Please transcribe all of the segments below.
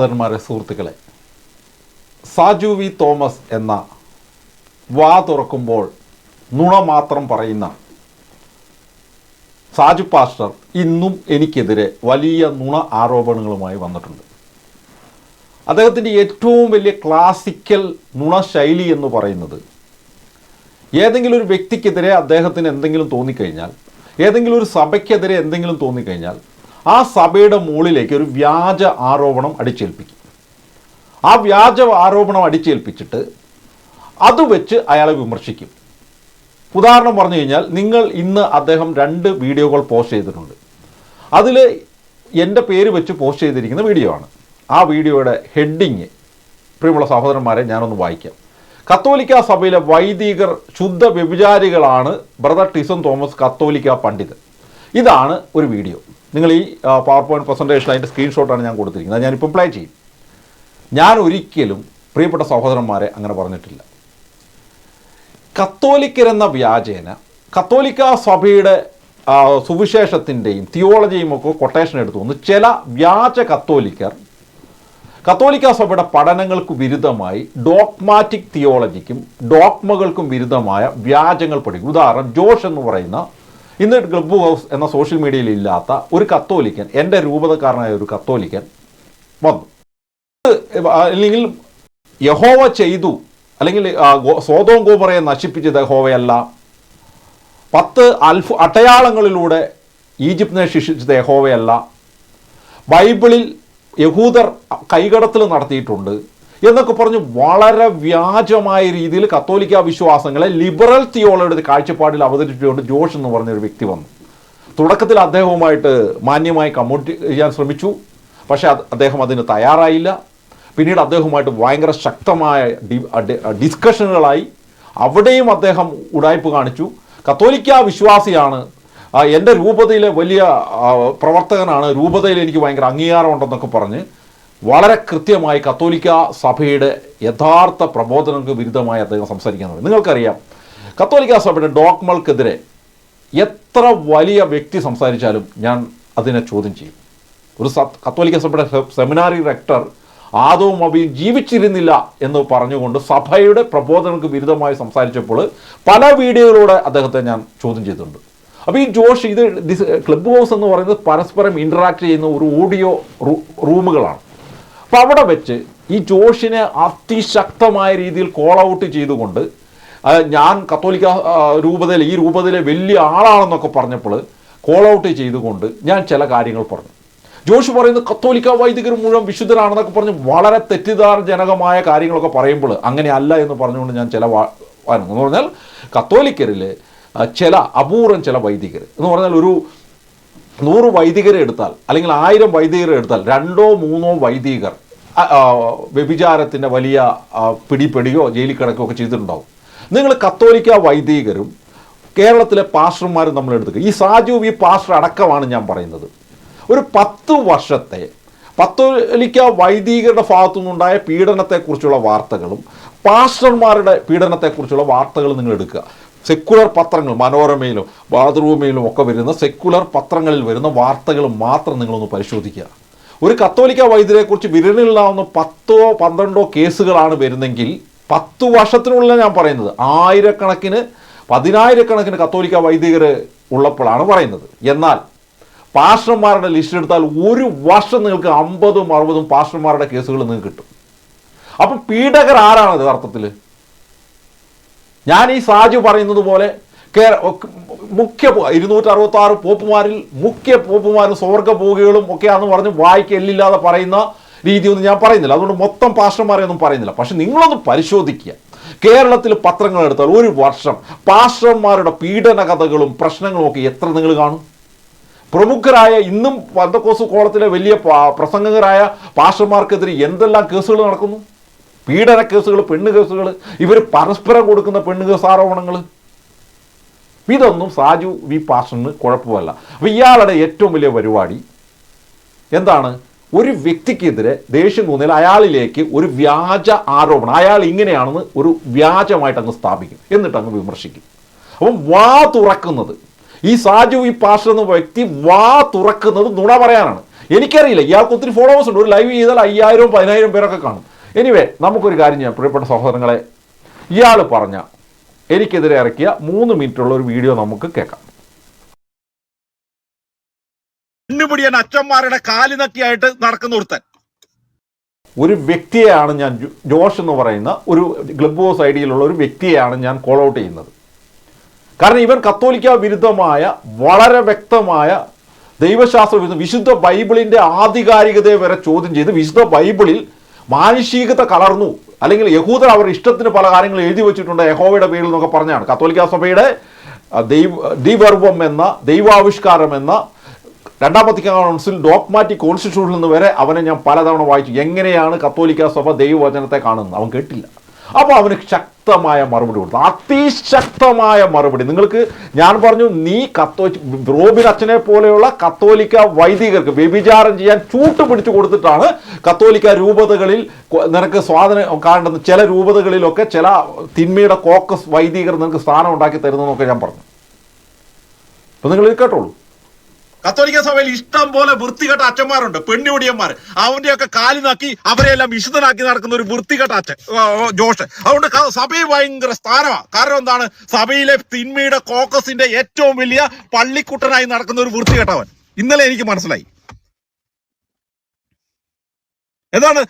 സഹോദരന്മാരെ സുഹൃത്തുക്കളെ. Saju V Thomas എന്ന വാ തുറക്കുമ്പോൾ നുണ മാത്രം പറയുന്ന സാജു പാസ്റ്റർ ഇന്നും എനിക്കെതിരെ വലിയ നുണ ആരോപണങ്ങളുമായി വന്നിട്ടുണ്ട്. അദ്ദേഹത്തിന്റെ ഏറ്റവും വലിയ ക്ലാസിക്കൽ നുണ ശൈലി എന്ന് പറയുന്നത് ഏതെങ്കിലും ഒരു വ്യക്തിക്കെതിരെ അദ്ദേഹത്തിന് എന്തെങ്കിലും തോന്നിക്കഴിഞ്ഞാൽ ഏതെങ്കിലും ഒരു സഭയ്ക്കെതിരെ എന്തെങ്കിലും തോന്നിക്കഴിഞ്ഞാൽ ആ സഭയുടെ മുകളിലേക്ക് ഒരു വ്യാജ ആരോപണം അടിച്ചേൽപ്പിക്കും. ആ വ്യാജ ആരോപണം അടിച്ചേൽപ്പിച്ചിട്ട് അത് വെച്ച് അയാളെ വിമർശിക്കും. ഉദാഹരണം പറഞ്ഞു കഴിഞ്ഞാൽ നിങ്ങൾ ഇന്ന് അദ്ദേഹം രണ്ട് വീഡിയോകൾ പോസ്റ്റ് ചെയ്തിട്ടുണ്ട്. അതിൽ എന്റെ പേര് വെച്ച് പോസ്റ്റ് ചെയ്തിരിക്കുന്ന വീഡിയോ ആണ്. ആ വീഡിയോയുടെ ഹെഡിങ് പ്രിയമുള്ള സഹോദരന്മാരെ ഞാനൊന്ന് വായിക്കാം. കത്തോലിക്ക സഭയിലെ വൈദികർ ശുദ്ധ വ്യഭിചാരികളാണ് ബ്രദർ ടിസൺ തോമസ് കത്തോലിക്ക പണ്ഡിതൻ. ഇതാണ് ഒരു വീഡിയോ. നിങ്ങൾ ഈ പവർ പോയിന്റ് പ്രസന്റേഷൻ അതിന്റെ സ്ക്രീൻഷോട്ടാണ് ഞാൻ കൊടുത്തിരിക്കുന്നത്. ഞാനിപ്പോൾ പ്ലേ ചെയ്യും. ഞാൻ ഒരിക്കലും പ്രിയപ്പെട്ട സഹോദരന്മാരെ അങ്ങനെ പറഞ്ഞിട്ടില്ല. കത്തോലിക്കരെന്ന വ്യാജേന കത്തോലിക്ക സഭയുടെ സുവിശേഷത്തിന്റെയും തിയോളജിയും ഒക്കെ കൊട്ടേഷൻ എടുത്തു വന്ന്. ചില വ്യാജ കത്തോലിക്കർ കത്തോലിക്ക സഭയുടെ പഠനങ്ങൾക്ക് വിരുദ്ധമായി ഡോക്മാറ്റിക് തിയോളജിക്കും ഡോക്മകൾക്കും വിരുദ്ധമായ വ്യാജങ്ങൾ പഠിക്കും. ഉദാഹരണം ജോഷ് എന്ന് പറയുന്ന ഇന്ന് ക്ലബ് ഹൗസ് എന്ന സോഷ്യൽ മീഡിയയിൽ ഇല്ലാത്ത ഒരു കത്തോലിക്കൻ എന്റെ രൂപതക്കാരനായ ഒരു കത്തോലിക്കൻ വന്നു. അല്ലെങ്കിൽ യഹോവ ചെയ്തു അല്ലെങ്കിൽ സ്വതവും ഗോ- സോതോം ഗോമറയെ നശിപ്പിച്ചത് യഹോവയല്ല. പത്ത് അൽഫു അടയാളങ്ങളിലൂടെ ഈജിപ്തിനെ ശിക്ഷിച്ചത് യഹോവയല്ല. ബൈബിളിൽ യഹൂദർ കൈകടത്തിൽ നടത്തിയിട്ടുണ്ട്. എന്നൊക്കെ പറഞ്ഞ് വളരെ വ്യാജമായ രീതിയിൽ കത്തോലിക്ക വിശ്വാസങ്ങളെ ലിബറൽ തിയോളയുടെ ഒരു കാഴ്ചപ്പാടിൽ അവതരിപ്പിച്ചുകൊണ്ട് ജോഷ് എന്ന് പറഞ്ഞ ഒരു വ്യക്തി വന്നു. തുടക്കത്തിൽ അദ്ദേഹവുമായിട്ട് മാന്യമായി കമ്മ്യൂണിറ്റ് ചെയ്യാൻ ശ്രമിച്ചു. പക്ഷേ അദ്ദേഹം അതിന് തയ്യാറായില്ല. പിന്നീട് അദ്ദേഹവുമായിട്ട് ഭയങ്കര ശക്തമായ ഡിസ്കഷനുകളായി അവിടെയും അദ്ദേഹം ഉടായ്പ് കാണിച്ചു. കത്തോലിക്ക വിശ്വാസിയാണ് എന്റെ രൂപതയിലെ വലിയ പ്രവർത്തകനാണ് രൂപതയിൽ എനിക്ക് ഭയങ്കര അംഗീകാരമുണ്ടെന്നൊക്കെ പറഞ്ഞ് വളരെ കൃത്യമായി കത്തോലിക്ക സഭയുടെ യഥാർത്ഥ പ്രബോധനങ്ങൾക്ക് വിരുദ്ധമായി അദ്ദേഹം സംസാരിക്കുന്നത് നിങ്ങൾക്കറിയാം കത്തോലിക്ക സഭയുടെ ഡോക്മൾക്കെതിരെ എത്ര വലിയ വ്യക്തി സംസാരിച്ചാലും ഞാൻ അതിനെ ചോദ്യം ചെയ്യും. ഒരു കത്തോലിക്ക സഭയുടെ സെമിനാറി റെക്ടർ ആദവും അബിയും ജീവിച്ചിരുന്നില്ല എന്ന് പറഞ്ഞുകൊണ്ട് സഭയുടെ പ്രബോധനങ്ങൾക്ക് വിരുദ്ധമായി സംസാരിച്ചപ്പോൾ പല വീഡിയോയിലൂടെ അദ്ദേഹത്തെ ഞാൻ ചോദ്യം ചെയ്തിട്ടുണ്ട്. അപ്പോൾ ഈ ജോഷ് ഇത് ക്ലബ് ഹൗസ് എന്ന് പറയുന്നത് പരസ്പരം ഇന്ററാക്ട് ചെയ്യുന്ന ഒരു ഓഡിയോ റൂമുകളാണ്. അപ്പോൾ അവിടെ വെച്ച് ഈ ജോഷിനെ അതിശക്തമായ രീതിയിൽ കോൾ ഔട്ട് ചെയ്തുകൊണ്ട് ഞാൻ കത്തോലിക്ക രൂപതയിൽ ഈ രൂപതയിലെ വലിയ ആളാണെന്നൊക്കെ പറഞ്ഞപ്പോൾ കോൾ ഔട്ട് ചെയ്തുകൊണ്ട് ഞാൻ ചില കാര്യങ്ങൾ പറഞ്ഞു. ജോഷ് പറയുന്നത് കത്തോലിക്ക വൈദികർ മുഴുവൻ വിശുദ്ധരാണെന്നൊക്കെ പറഞ്ഞ് വളരെ തെറ്റിദ്ധാരജനകമായ കാര്യങ്ങളൊക്കെ പറയുമ്പോൾ അങ്ങനെയല്ല എന്ന് പറഞ്ഞുകൊണ്ട് ഞാൻ ചില എന്ന് പറഞ്ഞാൽ കത്തോലിക്കരിൽ ചില അപൂർവം ചില വൈദികർ എന്ന് പറഞ്ഞാൽ ഒരു നൂറ് വൈദികരെ എടുത്താൽ അല്ലെങ്കിൽ ആയിരം വൈദികരെ എടുത്താൽ രണ്ടോ മൂന്നോ വൈദികർ വ്യഭിചാരത്തിന്റെ വലിയ പിടിപ്പെടിയോ ജയിലിൽ കിടക്കുകയോ ഒക്കെ ചെയ്തിട്ടുണ്ടാവും. നിങ്ങൾ കത്തോലിക്ക വൈദികരും കേരളത്തിലെ പാസ്റ്റർമാരും നമ്മൾ എടുക്കുക ഈ സാജു ഈ പാസ്റ്റർ അടക്കമാണ് ഞാൻ പറയുന്നത്. ഒരു പത്ത് വർഷത്തെ പത്തോലിക്ക വൈദികരുടെ ഭാഗത്തു നിന്നുണ്ടായ പീഡനത്തെക്കുറിച്ചുള്ള വാർത്തകളും പാസ്റ്റർമാരുടെ പീഡനത്തെക്കുറിച്ചുള്ള വാർത്തകളും നിങ്ങൾ എടുക്കുക. സെക്കുലർ പത്രങ്ങൾ മനോരമയിലും മാതൃഭൂമിയിലും ഒക്കെ വരുന്ന സെക്കുലർ പത്രങ്ങളിൽ വരുന്ന വാർത്തകൾ മാത്രം നിങ്ങളൊന്ന് പരിശോധിക്കുക. ഒരു കത്തോലിക്ക വൈദ്യരെക്കുറിച്ച് വിരലിലാവുന്ന പത്തോ പന്ത്രണ്ടോ കേസുകളാണ് വരുന്നെങ്കിൽ പത്തു വർഷത്തിനുള്ളിൽ ഞാൻ പറയുന്നത്. ആയിരക്കണക്കിന് പതിനായിരക്കണക്കിന് കത്തോലിക്ക വൈദികർ ഉള്ളപ്പോഴാണ് പറയുന്നത്. എന്നാൽ പാസ്റ്റർമാരുടെ ലിസ്റ്റ് എടുത്താൽ ഒരു വർഷം നിങ്ങൾക്ക് അമ്പതും അറുപതും പാസ്റ്റർമാരുടെ കേസുകൾ നിങ്ങൾക്ക് കിട്ടും. അപ്പം പീഡകർ ആരാണ് യഥാർത്ഥത്തിൽ ഞാൻ ഈ സാജു പറയുന്നത് പോലെ മുഖ്യ ഇരുന്നൂറ്റി അറുപത്തി ആറ് പോപ്പുമാരിൽ മുഖ്യ പോപ്പുമാരും സ്വർഗഭോഗികളും ഒക്കെയാന്ന് പറഞ്ഞ് വായിക്ക് എല്ലില്ലാതെ പറയുന്ന രീതിയൊന്നും ഞാൻ പറയുന്നില്ല. അതുകൊണ്ട് മൊത്തം ഒന്നും പറയുന്നില്ല. പക്ഷെ നിങ്ങളൊന്ന് പരിശോധിക്കുക. കേരളത്തിൽ പത്രങ്ങൾ എടുത്താൽ ഒരു വർഷം പാസ്റ്റർമാരുടെ പീഡന കഥകളും പ്രശ്നങ്ങളും ഒക്കെ എത്ര നിങ്ങൾ കാണും? പ്രമുഖരായ ഇന്നും പന്തക്കോസ് കോളത്തിലെ വലിയ പ്രസംഗകരായ പാഷന്മാർക്കെതിരെ എന്തെല്ലാം കേസുകൾ നടക്കുന്നു? പീഡന കേസുകൾ പെണ്ണ് കേസുകൾ ഇവർ പരസ്പരം കൊടുക്കുന്ന പെണ്ണ് കേസ് ആരോപണങ്ങൾ ഇതൊന്നും സാജു വി പാഷന് കുഴപ്പമല്ല. അപ്പോൾ ഇയാളുടെ ഏറ്റവും വലിയ പരിപാടി എന്താണ്? ഒരു വ്യക്തിക്കെതിരെ ദേഷ്യം തോന്നിയാൽ അയാളിലേക്ക് ഒരു വ്യാജ ആരോപണം അയാൾ ഇങ്ങനെയാണെന്ന് ഒരു വ്യാജമായിട്ട് അങ്ങ് സ്ഥാപിക്കും. എന്നിട്ട് അങ്ങ് വിമർശിക്കും. അപ്പം വാ തുറക്കുന്നത് ഈ സാജു ഈ പാസ്റ്റർ എന്ന വ്യക്തി വാ തുറക്കുന്നത് നുണ പറയാനാണ്. എനിക്കറിയില്ല ഇയാൾക്ക് ഒത്തിരി ഫോളോവേഴ്സ് ഉണ്ട്. ഒരു ലൈവ് ചെയ്താൽ അയ്യായിരവും പതിനായിരം പേരൊക്കെ കാണും. എനിവേ നമുക്കൊരു കാര്യം ചെയ്യാം പ്രിയപ്പെട്ട സഹോദരങ്ങളെ. ഇയാൾ പറഞ്ഞ എനിക്കെതിരെ ഇറക്കിയ മൂന്ന് മിനിറ്റുള്ള ഒരു വീഡിയോ നമുക്ക് കേൾക്കാം. കണ്ണുപിടിയാൻ അച്ഛന്മാരുടെ കാലിനക്കിയായിട്ട് നടക്കുന്ന ഒരുത്തൻ. ഒരു വ്യക്തിയെയാണ് ഞാൻ ജോഷ് എന്ന് പറയുന്ന ഒരു ക്ലബ് ഹോസ് ഐഡിയിലുള്ള ഒരു വ്യക്തിയെയാണ് ഞാൻ കോൾ ഔട്ട് ചെയ്യുന്നത്. കാരണം ഇവൻ കത്തോലിക്ക വിരുദ്ധമായ വളരെ വ്യക്തമായ ദൈവശാസ്ത്ര വിരുദ്ധ വിശുദ്ധ ബൈബിളിന്റെ ആധികാരികതയെ വരെ ചോദ്യം ചെയ്ത് വിശുദ്ധ ബൈബിളിൽ മാനുഷികത കലർന്നു. അല്ലെങ്കിൽ യഹൂദർ അവർ ഇഷ്ടത്തിന് പല കാര്യങ്ങൾ എഴുതി വെച്ചിട്ടുണ്ട് യഹോവയുടെ പേരിൽ എന്നൊക്കെ പറഞ്ഞാണ്. കത്തോലിക്ക സഭയുടെ ദൈവ ദിവർവം എന്ന ദൈവാവിഷ്കാരം എന്ന രണ്ടാം കൗൺസിൽ ഡോക്മാറ്റിക് കോൺസ്റ്റിറ്റ്യൂഷനിൽ നിന്ന് വരെ അവനെ ഞാൻ പലതവണ വായിച്ചു. എങ്ങനെയാണ് കത്തോലിക്ക സഭ ദൈവവചനത്തെ കാണുന്നത്? അവൻ കേട്ടില്ല. അപ്പോൾ അവന് ശക്തമായ മറുപടി കൊടുത്തു. അതിശക്തമായ മറുപടി. നിങ്ങൾക്ക് ഞാൻ പറഞ്ഞു നീ കത്തോ റോബിൻ അച്ഛനെ പോലെയുള്ള കത്തോലിക്ക വൈദികർക്ക് വ്യഭിചാരം ചെയ്യാൻ ചൂട്ട് പിടിച്ചു കൊടുത്തിട്ടാണ് കത്തോലിക്ക രൂപതകളിൽ നിനക്ക് സ്വാതന്ത്ര്യം കാണുന്നത് ചില രൂപതകളിലൊക്കെ ചില തിന്മയുടെ കോക്കസ് വൈദികർ നിനക്ക് സ്ഥാനം ഉണ്ടാക്കി തരുന്നതെന്നൊക്കെ ഞാൻ പറഞ്ഞു. അപ്പം നിങ്ങൾ കേട്ടോളൂ. കത്തോലിക്ക സഭയിൽ ഇഷ്ടം പോലെ വൃത്തികെട്ട അച്ഛന്മാരുണ്ട് പെണ്ണുപിടിയന്മാർ അവന്റെയൊക്കെ കാലിനാക്കി അവരെയെല്ലാം വിശുദ്ധനാക്കി നടക്കുന്ന ഒരു വൃത്തികെട്ട അച്ഛൻ ജോഷ്. അതുകൊണ്ട് സഭയിൽ ഭയങ്കര സ്ഥാനമാണ് കാരണം എന്താണ്? സഭയിലെ തിന്മയുടെ കോക്കസിന്റെ ഏറ്റവും വലിയ പള്ളിക്കുട്ടനായി നടക്കുന്ന ഒരു വൃത്തികെട്ടവൻ. ഇന്നലെ എനിക്ക് മനസ്സിലായി. എന്താണ്?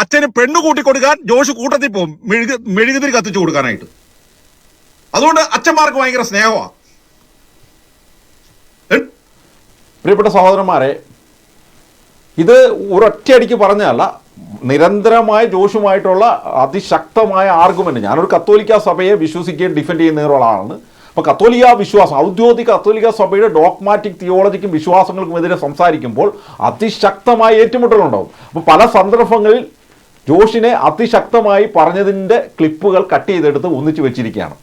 അച്ഛന് പെണ്ണ് കൂട്ടി കൊടുക്കാൻ ജോഷ് കൂട്ടത്തിൽ പോകും. മെഴുകു മെഴുകുതിരി കത്തിച്ചു കൊടുക്കാനായിട്ട്. അതുകൊണ്ട് അച്ഛന്മാർക്ക് ഭയങ്കര സ്നേഹമാണ് പ്രിയപ്പെട്ട സഹോദരന്മാരെ ഇത് ഒരൊറ്റയടിക്ക് പറഞ്ഞതല്ല നിരന്തരമായ ജോഷുമായിട്ടുള്ള അതിശക്തമായ ആർഗ്യുമെന്റ് ഞാനൊരു കത്തോലിക്ക സഭയെ വിശ്വസിക്കുകയും ഡിഫെൻഡ് ചെയ്യുന്ന ഒരാളാണ്. അപ്പോൾ കത്തോലിക്ക വിശ്വാസം ഔദ്യോഗിക കത്തോലിക്ക സഭയുടെ ഡോക്മാറ്റിക് തിയോളജിക്കും വിശ്വാസങ്ങൾക്കും എതിരെ സംസാരിക്കുമ്പോൾ അതിശക്തമായ ഏറ്റുമുട്ടലുണ്ടാവും. അപ്പോൾ പല സന്ദർഭങ്ങളിൽ ജോഷിനെ അതിശക്തമായി പറഞ്ഞതിന്റെ ക്ലിപ്പുകൾ കട്ട് ചെയ്തെടുത്ത് ഒന്നിച്ച് വെച്ചിരിക്കുകയാണ്.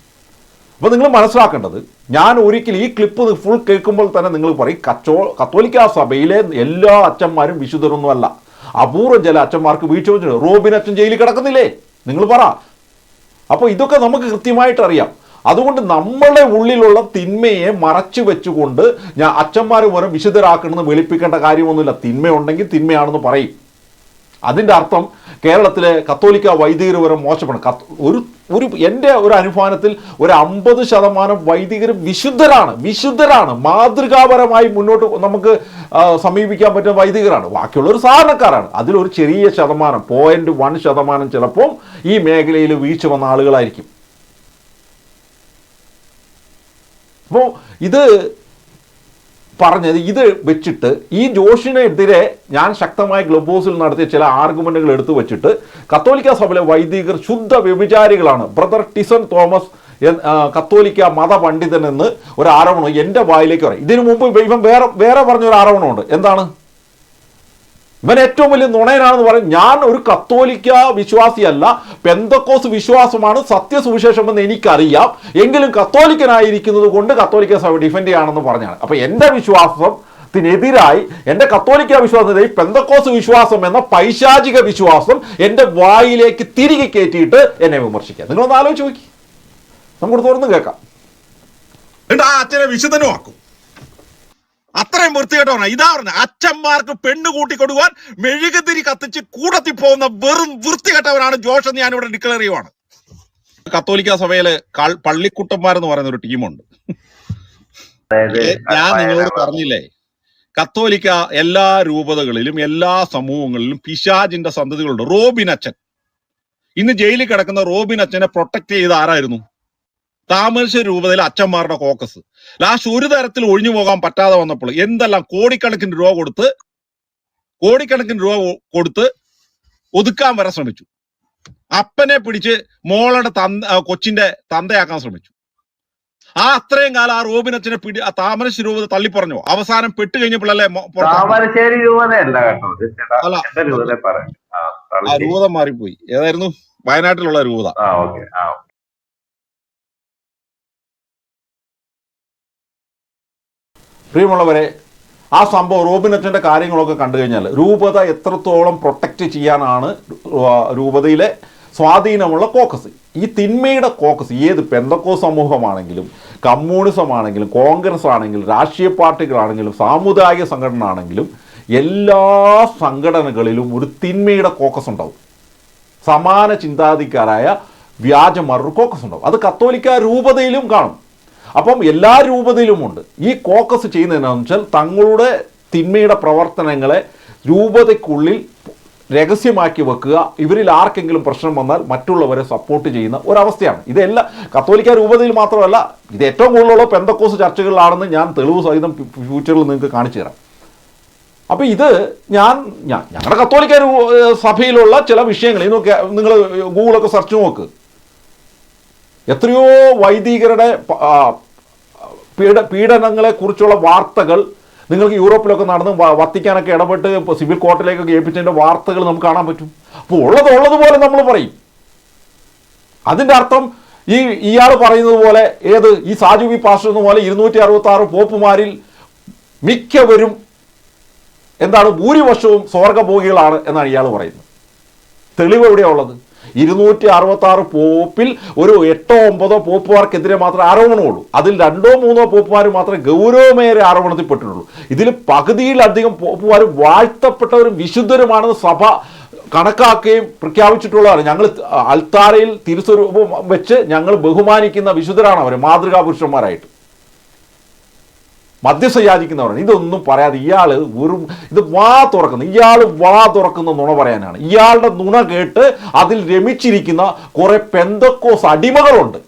അപ്പോൾ നിങ്ങൾ മനസ്സിലാക്കേണ്ടത് ഞാൻ ഒരിക്കൽ ഈ ക്ലിപ്പ് ഫുൾ കേൾക്കുമ്പോൾ തന്നെ നിങ്ങൾ പറയും കച്ചോ കത്തോലിക്ക സഭയിലെ എല്ലാ അച്ഛന്മാരും വിശുദ്ധരൊന്നുമല്ല. അപൂർവം ചില അച്ഛന്മാർക്ക് വീഴ്ച വെച്ചിട്ടുണ്ട് റോബിൻ അച്ഛൻ ജയിലിൽ കിടക്കുന്നില്ലേ? നിങ്ങൾ പറ. അപ്പോൾ ഇതൊക്കെ നമുക്ക് കൃത്യമായിട്ട് അറിയാം. അതുകൊണ്ട് നമ്മളുടെ ഉള്ളിലുള്ള തിന്മയെ മറച്ചു വെച്ചുകൊണ്ട് ഞാൻ അച്ഛന്മാർ വരെ വിശുദ്ധരാക്കണമെന്ന് വെളിപ്പിക്കേണ്ട കാര്യമൊന്നുമില്ല. തിന്മയുണ്ടെങ്കിൽ തിന്മയാണെന്ന് പറയും. അതിന്റെ അർത്ഥം കേരളത്തിലെ കത്തോലിക്ക വൈദികർ വരെ കത്ത് ഒരു ഒരു എന്റെ ഒരു അനുഭവത്തിൽ ഒരു അമ്പത് ശതമാനം വൈദികർ വിശുദ്ധരാണ് വിശുദ്ധരാണ്. മാതൃകാപരമായി മുന്നോട്ട് നമുക്ക് സമീപിക്കാൻ പറ്റുന്ന വൈദികരാണ്. ബാക്കിയുള്ളവർ സാധാരണക്കാരാണ്. അതിലൊരു ചെറിയ ശതമാനം പോയിന്റ് വൺ ശതമാനം ചിലപ്പോൾ ഈ മേഖലയിൽ വീഴ്ച വന്ന ആളുകളായിരിക്കും. അപ്പോൾ ഇത് പറഞ്ഞത് ഇത് വെച്ചിട്ട് ഈ ജോഷിനെതിരെ ഞാൻ ശക്തമായ ക്ലബ് ഹൗസിൽ നടത്തിയ ചില ആർഗ്യുമെന്റുകൾ എടുത്തു വെച്ചിട്ട് കത്തോലിക്ക സഭയിലെ വൈദികർ ശുദ്ധ വ്യഭിചാരികളാണ്. ബ്രദർ ടിസൺ തോമസ് കത്തോലിക്ക മതപണ്ഡിതൻ എന്ന് ഒരു ആരോപണം എന്റെ വായിലേക്ക് പറയും ഇതിനു മുമ്പ് ഇവൻ വേറെ വേറെ പറഞ്ഞൊരു ആരോപണമുണ്ട് എന്താണ്? ഇവൻ ഏറ്റവും വലിയ നുണയനാണെന്ന് പറയും. ഞാൻ ഒരു കത്തോലിക്ക വിശ്വാസിയല്ല. പെന്തക്കോസ് വിശ്വാസമാണ് സത്യസുവിശേഷം എന്ന് എനിക്കറിയാം. എങ്കിലും കത്തോലിക്കനായിരിക്കുന്നത് കൊണ്ട് കത്തോലിക്ക സഭ ഡിഫെൻഡ് ചെയ്യാണെന്ന് പറഞ്ഞാണ്. അപ്പൊ എന്റെ വിശ്വാസത്തിനെതിരായി എന്റെ കത്തോലിക്ക വിശ്വാസത്തിനെതിരെ പെന്തക്കോസ് വിശ്വാസം എന്ന പൈശാചിക വിശ്വാസം എന്റെ വായിലേക്ക് തിരികെ കയറ്റിയിട്ട് എന്നെ വിമർശിക്കുക നിങ്ങളൊന്ന് ആലോചിച്ച് നോക്കി. നമുക്ക് തുറന്ന് കേൾക്കാം. എന്നിട്ട് അച്ഛനെ വിശുദ്ധനുമാക്കും. അത്രയും വൃത്തികെട്ടവനാ. ഇതാ പറഞ്ഞ അച്ഛന്മാർക്ക് പെണ്ണ് കൂട്ടി കൊടുക്കുവാൻ മെഴുകുതിരി കത്തിച്ച് കൂടത്തി പോകുന്ന വെറും വൃത്തികെട്ടവരാണ് ജോഷ് എന്ന് ഞാനിവിടെ ഡിക്ലെയർ ചെയ്യുവാണ്. കത്തോലിക്ക സഭയിൽ പള്ളിക്കുട്ടന്മാരെന്ന് പറയുന്ന ഒരു ടീമുണ്ട് ഞാൻ നിങ്ങളോട് പറഞ്ഞില്ലേ കത്തോലിക്ക എല്ലാ രൂപതകളിലും എല്ലാ സമൂഹങ്ങളിലും പിശാജിന്റെ സന്തതികളുണ്ട്. റോബിൻ അച്ഛൻ. ഇന്ന് ജയിലിൽ കിടക്കുന്ന റോബിൻ അച്ഛനെ പ്രൊട്ടക്ട് ചെയ്ത് ആരായിരുന്നു? താമരശ്ശേരി രൂപതയിൽ അച്ഛന്മാരുടെ കോക്കസ്. ലാസ്റ്റ് ഒരു തരത്തിൽ ഒഴിഞ്ഞു പോകാൻ പറ്റാതെ വന്നപ്പോൾ എന്തെല്ലാം കോടിക്കണക്കിന് രൂപ കൊടുത്ത് കോടിക്കണക്കിന് രൂപ കൊടുത്ത് ഒതുക്കാൻ വരെ ശ്രമിച്ചു. അപ്പനെ പിടിച്ച് മോളുടെ തന്ത കൊച്ചിന്റെ തന്തയാക്കാൻ ശ്രമിച്ചു. ആ അത്രയും കാലം ആ റോബിൻ അച്ഛനെ പിടി ആ താമരശ്ശേരി രൂപത തള്ളിപ്പറഞ്ഞു? അവസാനം പെട്ട് കഴിഞ്ഞപ്പോഴല്ലേ? താമരശ്ശേരി രൂപതയല്ല കേട്ടോ. രൂപത മാറിപ്പോയി. ഏതായിരുന്നു? വയനാട്ടിലുള്ള രൂപത. പ്രിയമുള്ളവരെ ആ സംഭവം റോബിൻ അച്ഛന്റെ കാര്യങ്ങളൊക്കെ കണ്ടു കഴിഞ്ഞാൽ രൂപത എത്രത്തോളം പ്രൊട്ടക്റ്റ് ചെയ്യാനാണ് രൂപതയിലെ സ്വാധീനമുള്ള കോക്കസ് ഈ തിന്മയുടെ കോക്കസ് ഏത് പെന്തക്കോ സമൂഹമാണെങ്കിലും കമ്മ്യൂണിസം ആണെങ്കിലും കോൺഗ്രസ് ആണെങ്കിലും രാഷ്ട്രീയ പാർട്ടികളാണെങ്കിലും സാമുദായിക സംഘടന ആണെങ്കിലും എല്ലാ സംഘടനകളിലും ഒരു തിന്മയുടെ കോക്കസ് ഉണ്ടാവും. സമാന ചിന്താധിക്കാരായ വ്യാജമാർ കോക്കസ് ഉണ്ടാവും. അത് കത്തോലിക്ക രൂപതയിലും കാണും. അപ്പം എല്ലാ രൂപതയിലുമുണ്ട്. ഈ കോക്കസ് ചെയ്യുന്നതെന്നു വെച്ചാൽ തങ്ങളുടെ തിന്മയുടെ പ്രവർത്തനങ്ങളെ രൂപതയ്ക്കുള്ളിൽ രഹസ്യമാക്കി വെക്കുക. ഇവരിൽ ആർക്കെങ്കിലും പ്രശ്നം വന്നാൽ മറ്റുള്ളവരെ സപ്പോർട്ട് ചെയ്യുന്ന ഒരവസ്ഥയാണ്. ഇതെല്ലാം കത്തോലിക്ക രൂപതയിൽ മാത്രമല്ല ഇത് ഏറ്റവും കൂടുതലുള്ള പെന്തക്കോസ് ചർച്ചകളിലാണെന്ന് ഞാൻ തെളിവ് സഹിതം ഫ്യൂച്ചറിൽ നിങ്ങൾക്ക് കാണിച്ചു തരാം. അപ്പോൾ ഇത് ഞാൻ ഞങ്ങളുടെ കത്തോലിക്ക സഭയിലുള്ള ചില വിഷയങ്ങൾ. നിങ്ങൾ ഗൂഗിളൊക്കെ സെർച്ച് നോക്ക്. എത്രയോ വൈദികരുടെ പീഡ പീഡനങ്ങളെ കുറിച്ചുള്ള വാർത്തകൾ നിങ്ങൾക്ക് യൂറോപ്പിലൊക്കെ നടന്ന് വത്തിക്കാനൊക്കെ ഇടപെട്ട് സിവിൽ കോർട്ടിലേക്കൊക്കെ ഏൽപ്പിച്ചതിന്റെ വാർത്തകൾ നമുക്ക് കാണാൻ പറ്റും. അപ്പോൾ ഉള്ളത് ഉള്ളതുപോലെ നമ്മൾ പറയും. അതിന്റെ അർത്ഥം ഈ ഇയാൾ പറയുന്നത് പോലെ ഏത് ഈ സാജു വി പാസ്റ്റർ പോലെ ഇരുന്നൂറ്റി അറുപത്തി ആറ് പോപ്പുമാരിൽ മിക്കവരും എന്താണ് ഭൂരിപക്ഷവും സ്വർഗഭോഗികളാണ് എന്നാണ് ഇയാൾ പറയുന്നത്. തെളിവ് എവിടെയാണ് ഉള്ളത്? ഇരുന്നൂറ്റി അറുപത്തി ആറ് പോപ്പിൽ ഒരു എട്ടോ ഒമ്പതോ പോപ്പുമാർക്കെതിരെ മാത്രമേ ആരോപണമുള്ളൂ. അതിൽ രണ്ടോ മൂന്നോ പോപ്പുമാർ മാത്രമേ ഗൗരവമേറെ ആരോപണത്തിൽപ്പെട്ടിട്ടുള്ളൂ ഇതിൽ പകുതിയിലധികം പോപ്പുമാർ വാഴ്ത്തപ്പെട്ടവരും വിശുദ്ധരുമാണെന്ന് സഭ കണക്കാക്കുകയും പ്രഖ്യാപിച്ചിട്ടുള്ളതാണ്. ഞങ്ങൾ അൽത്താരയിൽ തിരുസ്വരൂപം വെച്ച് ഞങ്ങൾ ബഹുമാനിക്കുന്ന വിശുദ്ധരാണ് അവർ മാതൃകാ പുരുഷന്മാരായിട്ട് മധ്യസ്ഥ യാചിക്കുന്നവരാണ് ഇതൊന്നും പറയാതെ ഇയാൾ വെറും ഇത് വാ തുറക്കുന്നു. ഇയാൾ വാ തുറക്കുന്ന നുണ പറയാനാണ്. ഇയാളുടെ നുണ കേട്ട് അതിൽ രമിച്ചിരിക്കുന്ന കുറെ പെന്തക്കോസ് അടിമകളുണ്ട്.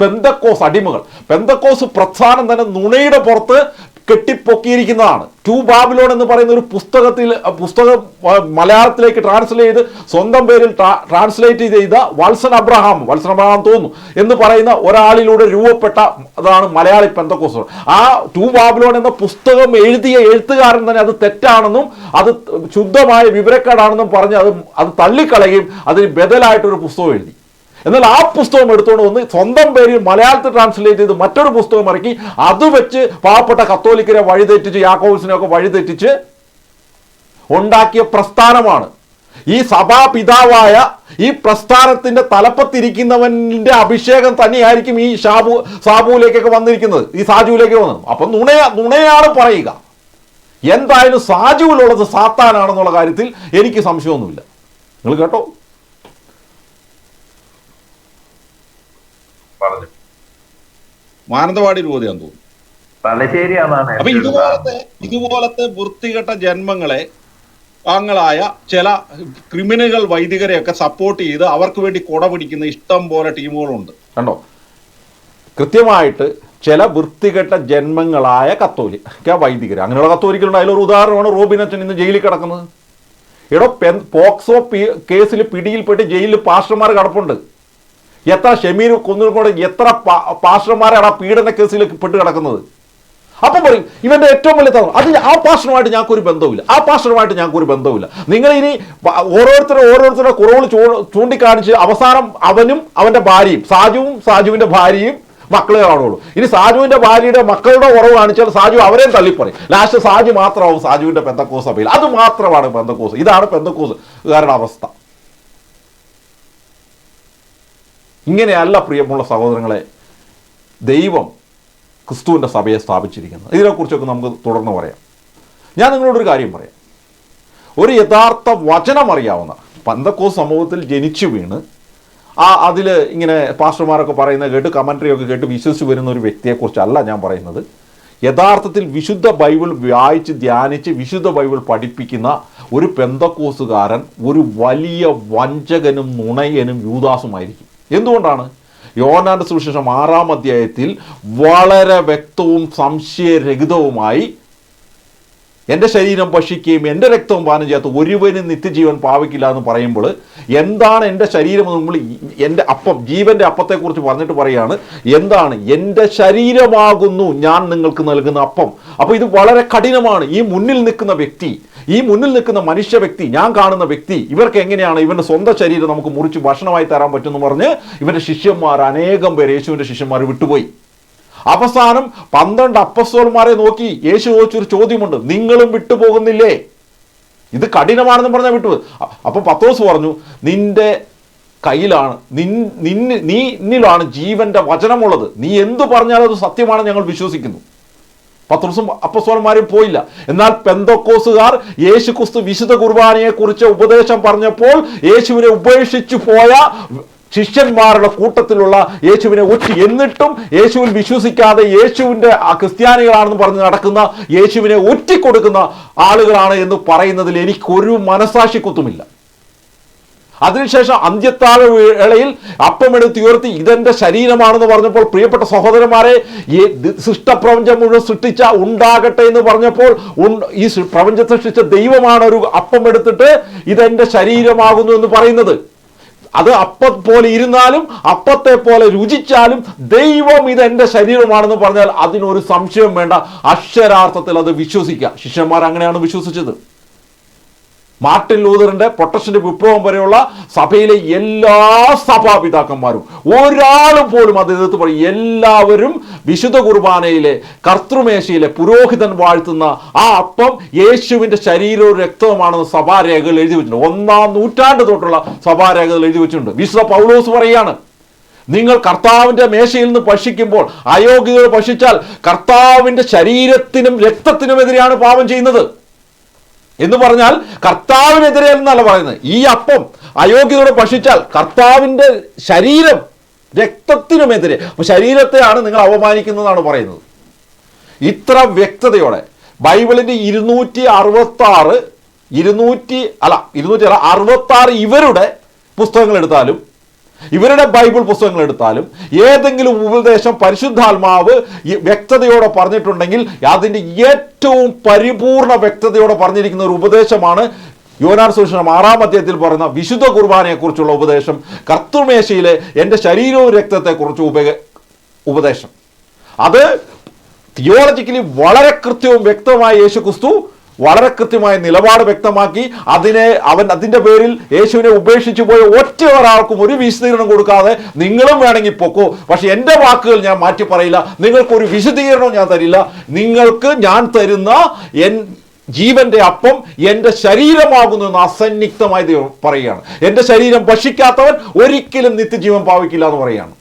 പെന്തക്കോസ് അടിമകൾ. പെന്തക്കോസ് പ്രസ്ഥാനം തന്നെ നുണയുടെ പുറത്ത് കെട്ടിപ്പൊക്കിയിരിക്കുന്നതാണ്. ടു ബാബിലോൺ എന്ന് പറയുന്ന ഒരു പുസ്തകത്തിൽ പുസ്തകം മലയാളത്തിലേക്ക് ട്രാൻസ്ലേറ്റ് ചെയ്ത് സ്വന്തം പേരിൽ ട്രാൻസ്ലേറ്റ് ചെയ്ത വത്സൻ അബ്രഹാം വത്സൻ അബ്രഹാം തോന്നുന്നു എന്ന് പറയുന്ന ഒരാളിലൂടെ രൂപപ്പെട്ട അതാണ് മലയാളി പെന്തക്കോസ് ആ ടു ബാബിലോൺ എന്ന പുസ്തകം എഴുതിയ എഴുത്തുകാരൻ തന്നെ അത് തെറ്റാണെന്നും അത് ശുദ്ധമായ വിവരക്കേടാണെന്നും പറഞ്ഞ് അത് അത് തള്ളിക്കളയുകയും അതിന് ബദലായിട്ടൊരു പുസ്തകം എഴുതി. എന്നാൽ ആ പുസ്തകം എടുത്തുകൊണ്ട് വന്ന് സ്വന്തം പേരിൽ മലയാളത്തിൽ ട്രാൻസ്ലേറ്റ് ചെയ്ത് മറ്റൊരു പുസ്തകം ഇറക്കി അത് വെച്ച് പാവപ്പെട്ട കത്തോലിക്കരെ വഴിതെറ്റിച്ച് യാക്കോബിസിനെയൊക്കെ വഴിതെറ്റിച്ച് ഉണ്ടാക്കിയ പ്രസ്ഥാനമാണ്. ഈ സഭാപിതാവായ ഈ പ്രസ്ഥാനത്തിന്റെ തലപ്പത്തിരിക്കുന്നവന്റെ അഭിഷേകം തന്നെയായിരിക്കും ഈ ഷാബു സാബുവിലേക്കൊക്കെ വന്നിരിക്കുന്നത്. ഈ സാജുവിലേക്ക് വന്നത്. അപ്പം നുണയ നുണയാണ് പറയുക. എന്തായാലും സാജുവിലുള്ളത് സാത്താനാണെന്നുള്ള കാര്യത്തിൽ എനിക്ക് സംശയമൊന്നുമില്ല. നിങ്ങൾ കേട്ടോ? പറഞ്ഞു. മാനന്തവാടി രൂപതയാന്ന് തോന്നുന്നു. തലശ്ശേരിയാണെന്നാണ് അപ്പൊ ഇതുപോലത്തെ ഇതുപോലത്തെ വൃത്തികെട്ട ജന്മങ്ങളെ അങ്ങളായ ചില ക്രിമിനൽ വൈദികരെയൊക്കെ സപ്പോർട്ട് ചെയ്ത് അവർക്ക് വേണ്ടി കൊട പിടിക്കുന്ന ഇഷ്ടം പോലെ ടീമുകളുണ്ട്. കണ്ടോ? കൃത്യമായിട്ട് ചില വൃത്തികെട്ട ജന്മങ്ങളായ കത്തോലിക്ക വൈദികർ അങ്ങനെയുള്ള കത്തോലിക്കലുണ്ട് അതിലൊരു ഉദാഹരണമാണ് റോബിൻ അച്ഛൻ ഇന്ന് ജയിലിൽ കിടക്കുന്നത്. എടോ പെൻ പോക്സോ കേസിൽ പിടിയിൽപ്പെട്ട് ജയിലിൽ പാസ്റ്റർമാർ കിടപ്പുണ്ട്. എത്ര ഷമീർ കുന്നൂർക്കോട് എത്ര പാ- പാസ്റ്റർമാരാണ് ആ പീഡന കേസിൽ പെട്ട് കിടക്കുന്നത്? അപ്പം പറയും ഇവന്റെ ഏറ്റവും വലിയ തന്ത്രം അത് ആ പാഷനുമായിട്ട് ഞങ്ങൾക്കൊരു ബന്ധവുമില്ല. ആ പാഷനുമായിട്ട് ഞങ്ങൾക്കൊരു ബന്ധവുമില്ല. നിങ്ങൾ ഇനി ഓരോരുത്തരും ഓരോരുത്തരുടെ കുറവുകൾ ചൂ ചൂണ്ടിക്കാണിച്ച് അവസാനം അവനും അവന്റെ ഭാര്യയും സാജുവും സാജുവിന്റെ ഭാര്യയും മക്കളെ കാണുള്ളൂ ഇനി സാജുവിന്റെ ഭാര്യയുടെ മക്കളുടെ കുറവ് കാണിച്ചാൽ സാജു അവരെയും തള്ളിപ്പറയും. ലാസ്റ്റ് സാജു മാത്രമാവും സാജുവിന്റെ പെന്തക്കോസ് സഭയിൽ. അത് മാത്രമാണ് പെന്തക്കോസ് ഇതാണ് പെന്തക്കോസ് കാരണ അവസ്ഥ ഇങ്ങനെയല്ല പ്രിയമുള്ള സഹോദരങ്ങളെ ദൈവം ക്രിസ്തുവിന്റെ സഭയെ സ്ഥാപിച്ചിരിക്കുന്നത് ഇതിനെക്കുറിച്ചൊക്കെ നമുക്ക് തുടർന്ന് പറയാം. ഞാൻ നിങ്ങളോടൊരു കാര്യം പറയാം. ഒരു യഥാർത്ഥ വചനം അറിയാവുന്ന പന്തക്കോ സമൂഹത്തിൽ ജനിച്ചു വീണ് ആ അതിൽ ഇങ്ങനെ പാസ്റ്റർമാരൊക്കെ പറയുന്ന കേട്ട് കമൻട്രിയൊക്കെ കേട്ട് വിശ്വസിച്ച് വരുന്ന ഒരു വ്യക്തിയെക്കുറിച്ചല്ല ഞാൻ പറയുന്നത്. യഥാർത്ഥത്തിൽ വിശുദ്ധ ബൈബിൾ വായിച്ച് ധ്യാനിച്ച് വിശുദ്ധ ബൈബിൾ പഠിപ്പിക്കുന്ന ഒരു പെന്തക്കോസുകാരൻ ഒരു വലിയ വഞ്ചകനും നുണയനും യൂദാസുമായിരിക്കും. എന്തുകൊണ്ടാണ്? യോനാന്റെ സുവിശേഷം ആറാം അധ്യായത്തിൽ വളരെ വ്യക്തവും സംശയരഹിതവുമായി എന്റെ ശരീരം ഭക്ഷിക്കുകയും എന്റെ രക്തവും പാനം ചെയ്യാത്ത ഒരുവനും നിത്യജീവൻ പാവിക്കില്ല എന്ന് പറയുമ്പോൾ എന്താണ് എന്റെ ശരീരം നമ്മൾ എന്റെ അപ്പം ജീവന്റെ അപ്പത്തെക്കുറിച്ച് പറഞ്ഞിട്ട് പറയുകയാണ് എന്താണ് എന്റെ ശരീരമാകുന്നു ഞാൻ നിങ്ങൾക്ക് നൽകുന്ന അപ്പം. അപ്പോൾ ഇത് വളരെ കഠിനമാണ്. ഈ മുന്നിൽ നിൽക്കുന്ന വ്യക്തി ഈ മുന്നിൽ നിൽക്കുന്ന മനുഷ്യ വ്യക്തി ഞാൻ കാണുന്ന വ്യക്തി ഇവർക്ക് എങ്ങനെയാണ് ഇവന്റെ സ്വന്തം ശരീരം നമുക്ക് മുറിച്ച് ഭക്ഷണമായി തരാൻ പറ്റുമെന്ന് പറഞ്ഞ് ഇവന്റെ ശിഷ്യന്മാർ അനേകം പേര് യേശുവിന്റെ ശിഷ്യന്മാർ വിട്ടുപോയി. അവസാനം പന്ത്രണ്ട് അപ്പസ്തോന്മാരെ നോക്കി യേശു ചോദിച്ചൊരു ചോദ്യമുണ്ട്. നിങ്ങളും വിട്ടുപോകുന്നില്ലേ? ഇത് കഠിനമാണെന്ന് പറഞ്ഞാൽ വിട്ടു. അപ്പൊ പത്തോസ് പറഞ്ഞു നിന്റെ കയ്യിലാണ് നിൻ നീ നിന്നിലാണ് ജീവന്റെ വചനമുള്ളത്. നീ എന്തു പറഞ്ഞാലും അത് സത്യമാണ് ഞങ്ങൾ വിശ്വസിക്കുന്നു. പത്രോസും അപ്പസ്വലന്മാരും പോയില്ല. എന്നാൽ പെന്തക്കോസുകാർ യേശു ക്രിസ്തു വിശുദ്ധ കുർബാനയെക്കുറിച്ച് ഉപദേശം പറഞ്ഞപ്പോൾ യേശുവിനെ ഉപേക്ഷിച്ചു പോയ ശിഷ്യന്മാരുടെ കൂട്ടത്തിലുള്ള യേശുവിനെ ഒറ്റ എന്നിട്ടും യേശുവിൽ വിശ്വസിക്കാതെ യേശുവിന്റെ ആ ക്രിസ്ത്യാനികളാണെന്ന് പറഞ്ഞ് നടക്കുന്ന യേശുവിനെ ഒറ്റിക്കൊടുക്കുന്ന ആളുകളാണ് എന്ന് പറയുന്നതിൽ എനിക്കൊരു മനസാക്ഷി കുത്തുമില്ല അതിനുശേഷം അന്ത്യത്താഴ വേളയിൽ അപ്പമെടുത്ത് ഉയർത്തി ഇതെന്റെ ശരീരമാണെന്ന് പറഞ്ഞപ്പോൾ പ്രിയപ്പെട്ട സഹോദരന്മാരെ സൃഷ്ടപ്രപഞ്ചം മുഴുവൻ സൃഷ്ടിച്ച ഉണ്ടാകട്ടെ എന്ന് പറഞ്ഞപ്പോൾ ഈ പ്രപഞ്ചം സൃഷ്ടിച്ച ദൈവമാണ് ഒരു അപ്പം എടുത്തിട്ട് ഇതെന്റെ ശരീരമാകുന്നു എന്ന് പറയുന്നത്. അത് അപ്പ പോലെ ഇരുന്നാലും അപ്പത്തെ പോലെ രുചിച്ചാലും ദൈവം ഇത് എന്റെ ശരീരമാണെന്ന് പറഞ്ഞാൽ അതിനൊരു സംശയം വേണ്ട. അക്ഷരാർത്ഥത്തിൽ അത് വിശ്വസിക്കുക. ശിഷ്യന്മാർ അങ്ങനെയാണ് വിശ്വസിച്ചത്. മാർട്ടിൻ ലൂതറിന്റെ പ്രൊട്ടസ്റ്റന്റ് വിപ്ലവം വരെയുള്ള സഭയിലെ എല്ലാ സഭാപിതാക്കന്മാരും ഒരാളും പോലും അത് എതിർത്ത് പറയും എല്ലാവരും വിശുദ്ധ കുർബാനയിലെ കർത്തൃമേശയിലെ പുരോഹിതൻ വാഴ്ത്തുന്ന ആ അപ്പം യേശുവിന്റെ ശരീരവും രക്തവുമാണെന്ന് സഭാരേഖകൾ എഴുതി വെച്ചിട്ടുണ്ട്. ഒന്നാം നൂറ്റാണ്ട് തൊട്ടുള്ള സഭാരേഖകൾ എഴുതി വെച്ചിട്ടുണ്ട്. വിശുദ്ധ പൗലോസ് പറയാണ് നിങ്ങൾ കർത്താവിന്റെ മേശയിൽ നിന്ന് ഭക്ഷിക്കുമ്പോൾ അയോഗ്യത ഭക്ഷിച്ചാൽ കർത്താവിന്റെ ശരീരത്തിനും രക്തത്തിനുമെതിരെയാണ് പാപം ചെയ്യുന്നത്. എന്ന് പറഞ്ഞാൽ കർത്താവിനെതിരെ എന്നല്ല പറയുന്നത്. ഈ അപ്പം അയോഗ്യതയോടെ ഭക്ഷിച്ചാൽ കർത്താവിന്റെ ശരീരം രക്തത്തിനുമെതിരെ അപ്പോൾ ശരീരത്തെയാണ് നിങ്ങൾ അവമാനിക്കുന്നതാണ് പറയുന്നത്. ഇത്ര വ്യക്തതയോടെ ബൈബിളിന്റെ ഇരുന്നൂറ്റി അറുപത്താറ് ഇരുന്നൂറ്റി അല്ല ഇരുന്നൂറ്റി അറുപത്താറ് ഇവരുടെ പുസ്തകങ്ങൾ എടുത്താലും ഇവരുടെ ബൈബിൾ പുസ്തകങ്ങൾ എടുത്താലും ഏതെങ്കിലും ഉപദേശം പരിശുദ്ധാത്മാവ് വ്യക്തതയോടെ പറഞ്ഞിട്ടുണ്ടെങ്കിൽ അതിന്റെ ഏറ്റവും പരിപൂർണ വ്യക്തതയോടെ പറഞ്ഞിരിക്കുന്ന ഒരു ഉപദേശമാണ് യോനാർ സുഷണം ആറാം അധ്യായത്തിൽ പറയുന്ന വിശുദ്ധ കുർബാനയെക്കുറിച്ചുള്ള ഉപദേശം കർത്തുമേശയിലെ എന്റെ ശരീരവും രക്തത്തെക്കുറിച്ച് ഉപ ഉപദേശം. അത് തിയോളജിക്കലി വളരെ കൃത്യവും വ്യക്തമായ യേശു ക്രിസ്തു വളരെ കൃത്യമായ നിലപാട് വ്യക്തമാക്കി അതിനെ അവൻ അതിന്റെ പേരിൽ യേശുവിനെ ഉപേക്ഷിച്ചു പോയ ഒറ്റ ഒരാൾക്കും ഒരു വിശദീകരണം കൊടുക്കാതെ നിങ്ങളും വേണമെങ്കിൽ പൊക്കോ. പക്ഷെ എന്റെ വാക്കുകൾ ഞാൻ മാറ്റി പറയില്ല. നിങ്ങൾക്കൊരു വിശദീകരണം ഞാൻ തരില്ല. നിങ്ങൾക്ക് ഞാൻ തരുന്ന എൻ ജീവന്റെ അപ്പം എന്റെ ശരീരമാകുന്നു എന്ന് അസന്നിഗ്ധമായി പറയുകയാണ്. എന്റെ ശരീരം ഭക്ഷിക്കാത്തവൻ ഒരിക്കലും നിത്യജീവൻ പാവിക്കില്ല എന്ന് പറയുകയാണ്.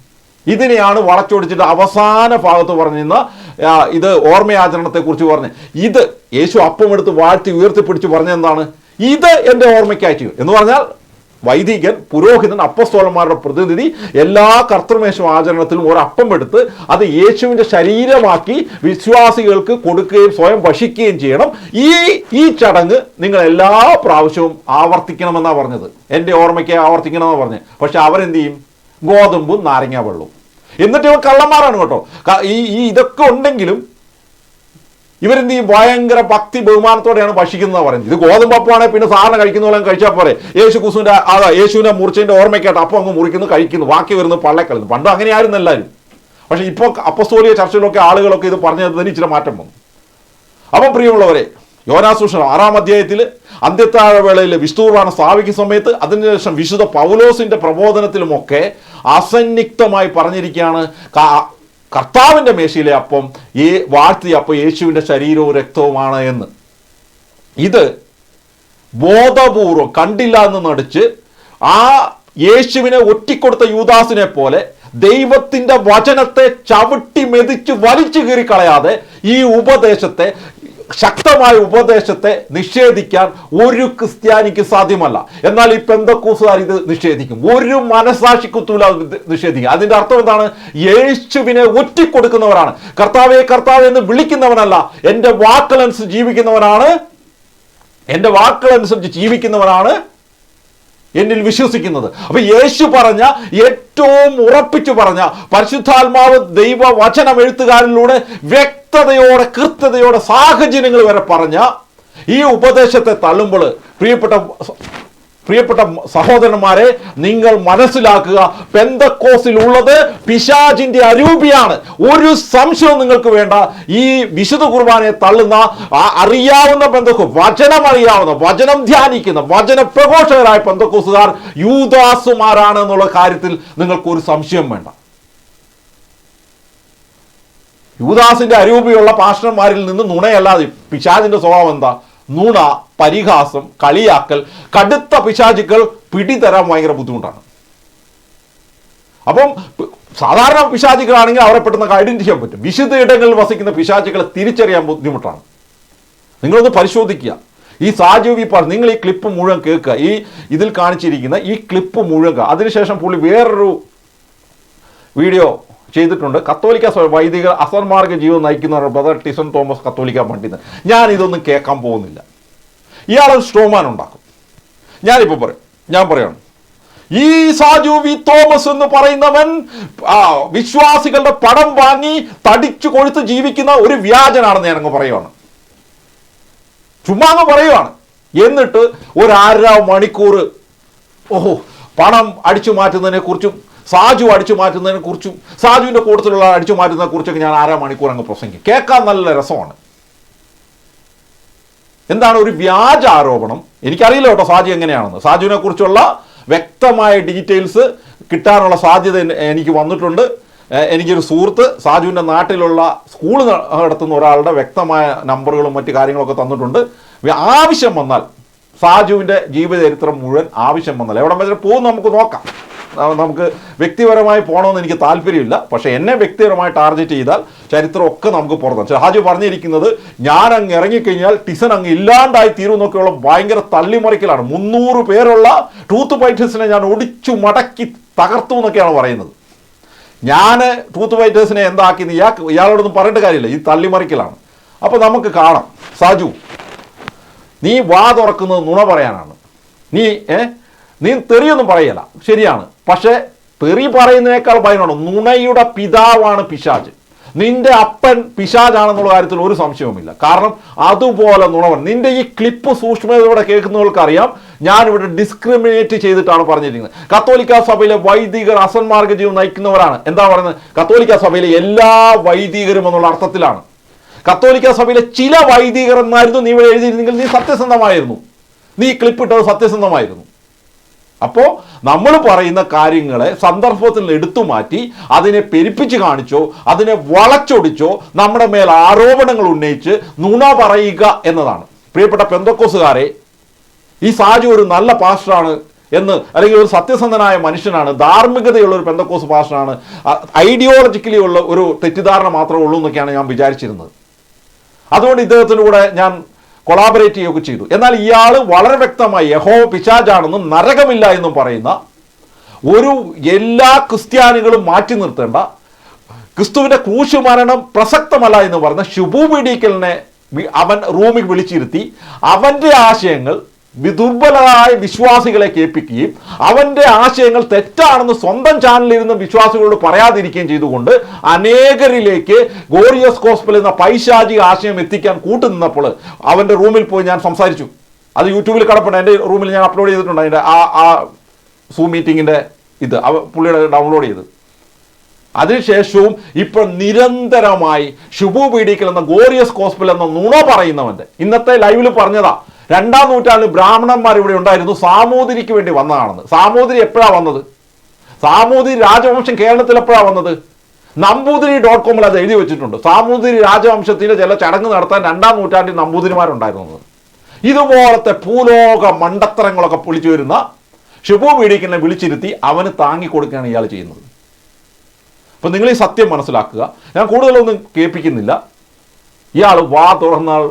ഇതിനെയാണ് വളച്ചൊടിച്ചിട്ട് അവസാന ഭാഗത്ത് പറഞ്ഞിരുന്ന ഇത് ഓർമ്മയാചരണത്തെക്കുറിച്ച് പറഞ്ഞ്. ഇത് യേശു അപ്പം എടുത്ത് വാഴ്ത്തി ഉയർത്തിപ്പിടിച്ച് പറഞ്ഞെന്താണ്? ഇത് എന്റെ ഓർമ്മയ്ക്കായിട്ട്. എന്ന് പറഞ്ഞാൽ വൈദികൻ പുരോഹിതൻ അപ്പസ്തോലന്മാരുടെ പ്രതിനിധി എല്ലാ കർത്തൃമേശം ആചരണത്തിലും ഒരു അപ്പം എടുത്ത് അത് യേശുവിന്റെ ശരീരമാക്കി വിശ്വാസികൾക്ക് കൊടുക്കുകയും സ്വയം ഭക്ഷിക്കുകയും ചെയ്യണം. ഈ ഈ ചടങ്ങ് നിങ്ങൾ എല്ലാ പ്രാവശ്യവും ആവർത്തിക്കണമെന്നാണ് പറഞ്ഞത്. എന്റെ ഓർമ്മയ്ക്ക് ആവർത്തിക്കണമെന്നാണ് പറഞ്ഞത്. പക്ഷെ അവരെന്ത് ചെയ്യും? ഗോതമ്പും നാരങ്ങ വെള്ളവും. എന്നിട്ട് ഇവർ കള്ളന്മാരാണ് കേട്ടോ. ഈ ഈ ഇതൊക്കെ ഉണ്ടെങ്കിലും ഇവരെന്ത് ചെയ്യും? ഭയങ്കര ഭക്തി ബഹുമാനത്തോടെയാണ് ഭക്ഷിക്കുന്നത് പറയുന്നത്. ഇത് ഗോതമ്പപ്പമാണെങ്കിൽ പിന്നെ സാറിന് കഴിക്കുന്ന പോലെ കഴിച്ചാൽ പോരെ. യേശു കുസുവിന്റെ അതാ യേശുവിന്റെ മുറിച്ചതിന്റെ ഓർമ്മയ്ക്കായിട്ട് അപ്പം അങ്ങ് മുറിക്കുന്നു കഴിക്കുന്നു ബാക്കി വരുന്നു പള്ളക്കളുന്നു പണ്ട് അങ്ങനെയായിരുന്നു എല്ലാവരും. പക്ഷേ ഇപ്പോൾ അപ്പസ്തോലിയ ചർച്ചയിലൊക്കെ ആളുകളൊക്കെ ഇത് പറഞ്ഞതിന് ഇച്ചിരി മാറ്റം വന്നു. അപ്പം പ്രിയമുള്ളവരെ യോനാസൂഷണം ആറാം അധ്യായത്തിൽ അന്ത്യത്താഴ വേളയിൽ വിസ്തൂർവാന സ്ഥാപിക്കുന്ന സമയത്ത് അതിനുശേഷം വിശുദ്ധ പൗലോസിന്റെ പ്രബോധനത്തിലുമൊക്കെ അസന്നിഗ്ധമായി പറഞ്ഞിരിക്കുകയാണ് കർത്താവിന്റെ മേശയിലെ അപ്പം ഈ വാഴ്ത്തി അപ്പം യേശുവിന്റെ ശരീരവും രക്തവുമാണ് എന്ന്. ഇത് ബോധപൂർവം കണ്ടില്ല എന്ന് നടിച്ച് ആ യേശുവിനെ ഒറ്റിക്കൊടുത്ത യൂദാസിനെ പോലെ ദൈവത്തിന്റെ വചനത്തെ ചവിട്ടി മെതിച്ച് വലിച്ചു കീറി കളയാതെ ഈ ഉപദേശത്തെ ശക്തമായ ഉപദേശത്തെ നിഷേധിക്കാൻ ഒരു ക്രിസ്ത്യാനിക്ക് സാധ്യമല്ല. എന്നാൽ ഈ പെന്തക്കൂസുകാർ ഇത് നിഷേധിക്കും. ഒരു മനസാക്ഷിക്കുത്തൂല നിഷേധിക്കും. അതിന്റെ അർത്ഥം എന്താണ്? യേശുവിനെ ഒറ്റിക്കൊടുക്കുന്നവരാണ്. കർത്താവെ കർത്താവ് എന്ന് വിളിക്കുന്നവനല്ല. എന്റെ വാക്കുകളനുസരിച്ച് ജീവിക്കുന്നവനാണ്. എന്റെ വാക്കുകളനുസരിച്ച് ജീവിക്കുന്നവനാണ് എന്നിൽ വിശ്വസിക്കുന്നത്. അപ്പൊ യേശു പറഞ്ഞ ഏറ്റവും ഉറപ്പിച്ചു പറഞ്ഞ പരിശുദ്ധാത്മാവ് ദൈവ വചനം എഴുത്തുകാരിലൂടെ വ്യക്തതയോടെ കൃത്യതയോടെ സാഹചര്യങ്ങൾ വരെ പറഞ്ഞ ഈ ഉപദേശത്തെ തള്ളുമ്പോൾ പ്രിയപ്പെട്ട പ്രിയപ്പെട്ട സഹോദരന്മാരെ നിങ്ങൾ മനസ്സിലാക്കുക പെന്തക്കോസിലുള്ളത് പിശാജിന്റെ അരൂപിയാണ്. ഒരു സംശയവും നിങ്ങൾക്ക് വേണ്ട. ഈ വിശുദ്ധ കുർബാനയെ തള്ളുന്ന അറിയാവുന്ന പെന്തക്കോ വചനം അറിയാവുന്ന വചനം ധ്യാനിക്കുന്ന വചന പ്രഘോഷകരായ പെന്തക്കോസുകാർ യൂദാസുമാരാണ് എന്നുള്ള കാര്യത്തിൽ നിങ്ങൾക്ക് ഒരു സംശയം വേണ്ട. യൂദാസിന്റെ അരൂപിയുള്ള പാഷണന്മാരിൽ നിന്ന് നുണയല്ലാതെ പിശാചിന്റെ സ്വഭാവം എന്താ? നുണ പരിഹാസം കളിയാക്കൽ കടുത്ത പിശാചുക്കൾ പിടിതരാൻ ഭയങ്കര ബുദ്ധിമുട്ടാണ്. അപ്പം സാധാരണ പിശാചികളാണെങ്കിൽ അവരെ പെട്ടെന്ന് ഐഡന്റിഫൈ ചെയ്യാൻ പറ്റും. വിശുദ്ധ ഇടങ്ങളിൽ വസിക്കുന്ന പിശാചികളെ തിരിച്ചറിയാൻ ബുദ്ധിമുട്ടാണ്. നിങ്ങളൊന്ന് പരിശോധിക്കുക. ഈ സാജീവി പാർ നിങ്ങൾ ഈ ക്ലിപ്പ് മുഴുവൻ കേൾക്കുക. ഈ ഇതിൽ കാണിച്ചിരിക്കുന്ന ഈ ക്ലിപ്പ് മുഴുവൻ അതിനുശേഷം പുള്ളി വേറൊരു വീഡിയോ ചെയ്തിട്ടുണ്ട്. കത്തോലിക്ക വൈദിക അസന്മാർഗ ജീവിതം നയിക്കുന്ന ബ്രദർ ടിസൺ തോമസ് കത്തോലിക്ക പണ്ഡിതൻ. ഞാൻ ഇതൊന്നും കേൾക്കാൻ പോകുന്നില്ല. ഇയാളൊരു സ്ട്രോമാൻ ഉണ്ടാക്കും. ഞാനിപ്പോൾ പറയും. ഞാൻ പറയാണ്. ഈ സാജു വി തോമസ് എന്ന് പറയുന്നവൻ വിശ്വാസികളുടെ പടം വാങ്ങി തടിച്ചു കൊഴുത്ത് ജീവിക്കുന്ന ഒരു വ്യാജനാണെന്ന് ഞാനങ്ങ് പറയുവാണ്. ചുമ്മാ പറയുവാണ്. എന്നിട്ട് ഒരു അര മണിക്കൂർ ഓഹോ പണം അടിച്ചു മാറ്റുന്നതിനെ കുറിച്ചും സാജു അടിച്ചു മാറ്റുന്നതിനെ കുറിച്ചും സാജുവിന്റെ കൂട്ടത്തിലുള്ള അടിച്ചു മാറ്റുന്നതിനെ കുറിച്ചൊക്കെ ഞാൻ അര മണിക്കൂർ അങ്ങ് പ്രസംഗിക്കും. കേൾക്കാൻ നല്ല രസമാണ്. എന്താണ് ഒരു വ്യാജ ആരോപണം? എനിക്കറിയില്ല കേട്ടോ സാജു എങ്ങനെയാണെന്ന്. സാജുവിനെ കുറിച്ചുള്ള വ്യക്തമായ ഡീറ്റെയിൽസ് കിട്ടാനുള്ള സാധ്യത എനിക്ക് വന്നിട്ടുണ്ട്. എനിക്കൊരു സുഹൃത്ത് സാജുവിന്റെ നാട്ടിലുള്ള സ്കൂൾ നടത്തുന്ന ഒരാളുടെ വ്യക്തമായ നമ്പറുകളും മറ്റു കാര്യങ്ങളൊക്കെ തന്നിട്ടുണ്ട്. ആവശ്യം വന്നാൽ സാജുവിന്റെ ജീവചരിത്രം മുഴുവൻ ആവശ്യം വന്നാൽ എവിടെ വെച്ചാൽ പോകും നമുക്ക് നോക്കാം. നമുക്ക് വ്യക്തിപരമായി പോകണമെന്ന് എനിക്ക് താല്പര്യമില്ല. പക്ഷേ എന്നെ വ്യക്തിപരമായി ടാർഗറ്റ് ചെയ്താൽ ചരിത്രമൊക്കെ നമുക്ക് പുറത്തു. ഹാജു പറഞ്ഞിരിക്കുന്നത് ഞാൻ അങ്ങ് ഇറങ്ങിക്കഴിഞ്ഞാൽ ടിസൺ അങ്ങ് ഇല്ലാണ്ടായി തീരും എന്നൊക്കെയുള്ള ഭയങ്കര തള്ളിമറിക്കലാണ്. മുന്നൂറ് പേരുള്ള ടൂത്ത് ഫൈറ്റേഴ്സിനെ ഞാൻ ഒടിച്ചു മടക്കി തകർത്തു എന്നൊക്കെയാണ് പറയുന്നത്. ഞാൻ ടൂത്ത് ഫൈറ്റേഴ്സിനെ എന്താക്കി ഇയാൾ ഇയാളോടൊന്നും പറഞ്ഞിട്ട് കാര്യമില്ല. ഈ തള്ളിമറിക്കലാണ്. അപ്പോൾ നമുക്ക് കാണാം. സാജു നീ വാ തുറക്കുന്നത് നുണ പറയാനാണ്. നീ ഏ? നീ തെറിയൊന്നും പറയല ശരിയാണ്. പക്ഷേ തെറി പറയുന്നതിനേക്കാൾ ഭയങ്കര നുണയുടെ പിതാവാണ് പിശാജ്. നിന്റെ അപ്പൻ പിശാജാണെന്നുള്ള കാര്യത്തിൽ ഒരു സംശയവുമില്ല. കാരണം അതുപോലെ നുണവൻ. നിന്റെ ഈ ക്ലിപ്പ് സൂക്ഷ്മതയോടെ കേൾക്കുന്നവർക്ക് അറിയാം ഞാനിവിടെ ഡിസ്ക്രിമിനേറ്റ് ചെയ്തിട്ടാണ് പറഞ്ഞിരിക്കുന്നത്. കത്തോലിക്ക സഭയിലെ വൈദികർ അസന്മാർഗ ജീവൻ നയിക്കുന്നവരാണ്. എന്താ പറയുന്നത്? കത്തോലിക്ക സഭയിലെ എല്ലാ വൈദികരും എന്നുള്ള അർത്ഥത്തിലാണ്. കത്തോലിക്ക സഭയിലെ ചില വൈദികർ എന്നായിരുന്നു നീ ഇവിടെ എഴുതിയിരുന്നെങ്കിൽ നീ സത്യസന്ധമായിരുന്നു. നീ ക്ലിപ്പ് ഇട്ടത് സത്യസന്ധമായിരുന്നു. അപ്പോൾ നമ്മൾ പറയുന്ന കാര്യങ്ങളെ സന്ദർഭത്തിൽ എടുത്തു മാറ്റി അതിനെ പെരുപ്പിച്ച് കാണിച്ചോ അതിനെ വളച്ചൊടിച്ചോ നമ്മുടെ മേൽ ആരോപണങ്ങൾ ഉന്നയിച്ച് നുണ പറയുക എന്നതാണ്. പ്രിയപ്പെട്ട പെന്തക്കോസുകാരെ ഈ സാജു ഒരു നല്ല പാസ്റ്ററാണ് എന്ന് അല്ലെങ്കിൽ ഒരു സത്യസന്ധനായ മനുഷ്യനാണ് ധാർമ്മികതയുള്ള ഒരു പെന്തക്കോസ് പാസ്റ്ററാണ് ഐഡിയോളജിക്കലി ഉള്ള ഒരു തെറ്റിദ്ധാരണ മാത്രമേ ഉള്ളൂ എന്നൊക്കെയാണ് ഞാൻ വിചാരിച്ചിരുന്നത്. അതുകൊണ്ട് ഇദ്ദേഹത്തിന്റെ കൂടെ ഞാൻ കൊളാബറേറ്റ് ചെയ്യുകയൊക്കെ ചെയ്തു. എന്നാൽ ഇയാൾ വളരെ വ്യക്തമായി യഹോ പിശാജാണെന്നും നരകമില്ല എന്നും പറയുന്ന ഒരു എല്ലാ ക്രിസ്ത്യാനികളും മാറ്റി നിർത്തേണ്ട ക്രിസ്തുവിന്റെ ക്രൂശ് മരണം പ്രസക്തമല്ല എന്ന് പറഞ്ഞ ഷുബു അവൻ റൂമിൽ വിളിച്ചിരുത്തി. അവന്റെ ആശയങ്ങൾ ദുർബലരായ വിശ്വാസികളെ കേൾപ്പിക്കുകയും അവന്റെ ആശയങ്ങൾ തെറ്റാണെന്ന് സ്വന്തം ചാനലിൽ ഇരുന്ന് വിശ്വാസികളോട് പറയാതിരിക്കുകയും ചെയ്തുകൊണ്ട് അനേകരിലേക്ക് ഗോറിയസ് കോസ്പൽ എന്ന പൈശാചിക ആശയം എത്തിക്കാൻ കൂട്ടുനിന്നപ്പോൾ അവന്റെ റൂമിൽ പോയി ഞാൻ സംസാരിച്ചു. അത് യൂട്യൂബിൽ കിടപ്പുണ്ട്. എന്റെ റൂമിൽ ഞാൻ അപ്ലോഡ് ചെയ്തിട്ടുണ്ട്. അതിന്റെ ആ ആ സൂം മീറ്റിങ്ങിന്റെ ഇത്. പുള്ളിയുടെ ഡൗൺലോഡ് ചെയ്ത്. അതിനുശേഷവും ഇപ്പോൾ നിരന്തരമായി ഷുബു പീഡിക്കൽ എന്ന ഗോറിയസ് കോസ്പൽ എന്ന നുണ പറയുന്നവന്റെ ഇന്നത്തെ ലൈവിൽ പറഞ്ഞതാ. രണ്ടാം നൂറ്റാണ്ടിൽ ബ്രാഹ്മണന്മാർ ഇവിടെ ഉണ്ടായിരുന്നു. സാമൂതിരിക്ക് വേണ്ടി വന്നതാണെന്ന്. സാമൂതിരി എപ്പോഴാണ് വന്നത്? സാമൂതിരി രാജവംശം കേരളത്തിൽ എപ്പോഴാണ് വന്നത്? നമ്പൂതിരി ഡോട്ട് കോമിൽ അത് എഴുതി വെച്ചിട്ടുണ്ട്. സാമൂതിരി രാജവംശത്തിലെ ചില ചടങ്ങ് നടത്താൻ രണ്ടാം നൂറ്റാണ്ടിൽ നമ്പൂതിരിമാരുണ്ടായിരുന്നത്. ഇതുപോലത്തെ ഭൂലോക മണ്ടത്തരങ്ങളൊക്കെ പൊളിച്ചു വരുന്ന ഷിബു പീഡിക്കലിനെ വിളിച്ചിരുത്തി അവന് താങ്ങിക്കൊടുക്കുകയാണ് ഇയാൾ ചെയ്യുന്നത്. അപ്പം നിങ്ങൾ ഈ സത്യം മനസ്സിലാക്കുക. ഞാൻ കൂടുതലൊന്നും കേൾപ്പിക്കുന്നില്ല. ഇയാൾ വാ തുറന്നാൽ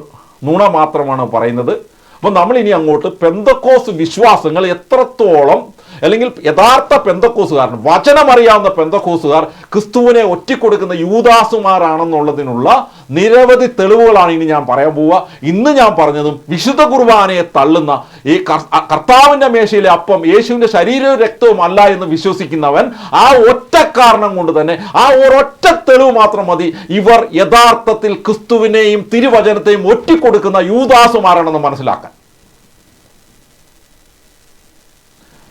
നുണ മാത്രമാണ് പറയുന്നത്. അപ്പം നമ്മൾ ഇനി അങ്ങോട്ട് പെന്തക്കോസ് വിശ്വാസങ്ങൾ എത്രത്തോളം അല്ലെങ്കിൽ യഥാർത്ഥ പെന്തക്കോസുകാരൻ വചനമറിയാവുന്ന പെന്തക്കോസുകാർ ക്രിസ്തുവിനെ ഒറ്റിക്കൊടുക്കുന്ന യൂദാസുമാരാണെന്നുള്ളതിനുള്ള നിരവധി തെളിവുകളാണ് ഇനി ഞാൻ പറയാൻ പോവുക. ഇന്ന് ഞാൻ പറഞ്ഞതും വിശുദ്ധ കുർബാനയെ തള്ളുന്ന ഈ കർത്താവിന്റെ മേശയിലെ അപ്പം യേശുവിന്റെ ശരീരവും രക്തവും അല്ല എന്ന് വിശ്വസിക്കുന്നവൻ ആ ഒറ്റ കാരണം കൊണ്ട് തന്നെ ആ ഒരൊറ്റ തെളിവ് മാത്രം മതി. ഇവർ യഥാർത്ഥത്തിൽ ക്രിസ്തുവിനെയും തിരുവചനത്തെയും ഒറ്റിക്കൊടുക്കുന്ന യൂദാസുമാരാണെന്ന് മനസ്സിലാക്കാൻ.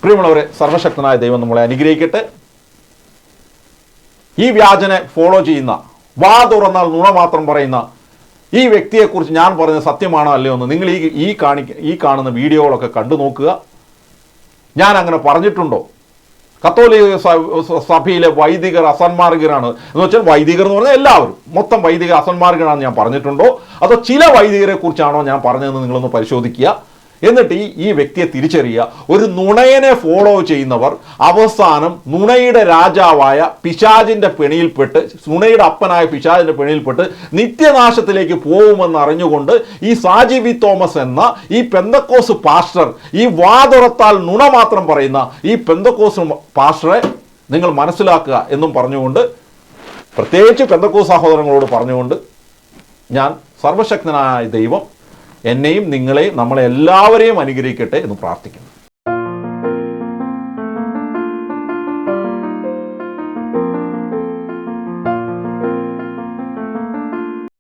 പ്രിയമുള്ളവരെ സർവശക്തനായ ദൈവം നമ്മളെ അനുഗ്രഹിക്കട്ടെ. ഈ വ്യാജനെ ഫോളോ ചെയ്യുന്ന വാ തുറന്നാൽ നുണ മാത്രം പറയുന്ന ഈ വ്യക്തിയെക്കുറിച്ച് ഞാൻ പറഞ്ഞത് സത്യമാണോ അല്ലയോ എന്ന് നിങ്ങൾ ഈ ഈ കാണി ഈ കാണുന്ന വീഡിയോകളൊക്കെ കണ്ടു നോക്കുക. ഞാൻ അങ്ങനെ പറഞ്ഞിട്ടുണ്ടോ? കത്തോലിക സഭയിലെ വൈദികർ അസന്മാർഗരാണ്. എന്ന് വെച്ചാൽ വൈദികർ എന്ന് പറഞ്ഞാൽ എല്ലാവരും. മൊത്തം വൈദികർ അസന്മാർഗരാണെന്ന് ഞാൻ പറഞ്ഞിട്ടുണ്ടോ? അതോ ചില വൈദികരെ കുറിച്ചാണോ ഞാൻ പറഞ്ഞതെന്ന് നിങ്ങളൊന്ന് പരിശോധിക്കുക. എന്നിട്ട് ഈ ഈ വ്യക്തിയെ തിരിച്ചറിയുക. ഒരു നുണയനെ ഫോളോ ചെയ്യുന്നവർ അവസാനം നുണയുടെ രാജാവായ പിശാജിന്റെ പിണിയിൽപ്പെട്ട് നുണയുടെ അപ്പനായ പിശാജിന്റെ പിണിയിൽപ്പെട്ട് നിത്യനാശത്തിലേക്ക് പോകുമെന്ന് അറിഞ്ഞുകൊണ്ട് ഈ സാജി വി തോമസ് എന്ന ഈ പെന്തക്കോസ് പാസ്റ്റർ ഈ വാതുറത്താൽ നുണ മാത്രം പറയുന്ന ഈ പെന്തക്കോസ് പാസ്റ്ററെ നിങ്ങൾ മനസ്സിലാക്കുക എന്നും പറഞ്ഞുകൊണ്ട് പ്രത്യേകിച്ച് പെന്തക്കോസ് സഹോദരങ്ങളോട് പറഞ്ഞുകൊണ്ട് ഞാൻ സർവശക്തനായ ദൈവം എന്നെയും നിങ്ങളെയും നമ്മളെ എല്ലാവരെയും അനുഗ്രഹിക്കട്ടെ എന്ന് പ്രാർത്ഥിക്കുന്നു.